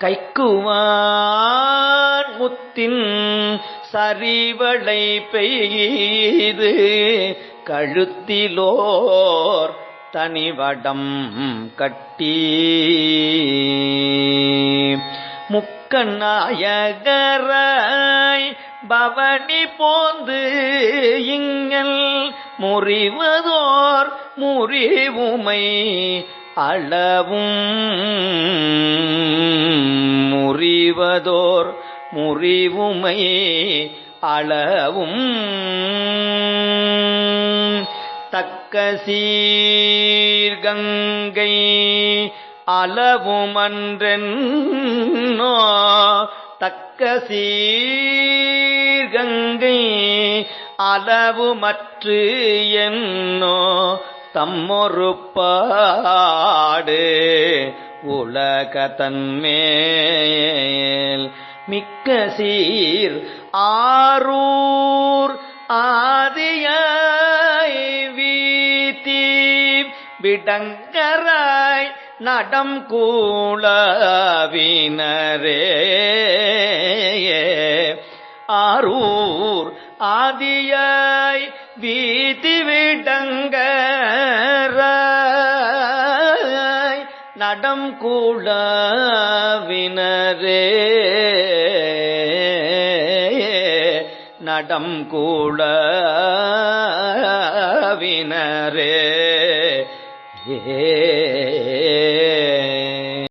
கைக்குவான் முத்தின் சரிவளை பெய்து கழுத்திலோர் தனிவடம் கட்டி. முக்கநாயகராய் பவனி போந்து இங்கள் முறிவதோர் முறிவுமை அளவும் முறிவதோர் முறிவுமை அளவும். தக்க சீர்கங்கை அளவுமன்றென்னோ. தக்க சீர்கங்கை அளவுமற்று என்னோ. தம்மொருப்பாடு உலகத்தன்மேல் மிக்க சீர் ஆரூர் ஆதியாய் வீத்தி விடங்கராய் நடம் கூளவினரே ஆரூர் ஆதியாய் வீதி விடங்கராய் நடம் கூளவினரே நடம் கூளவினரே ஏ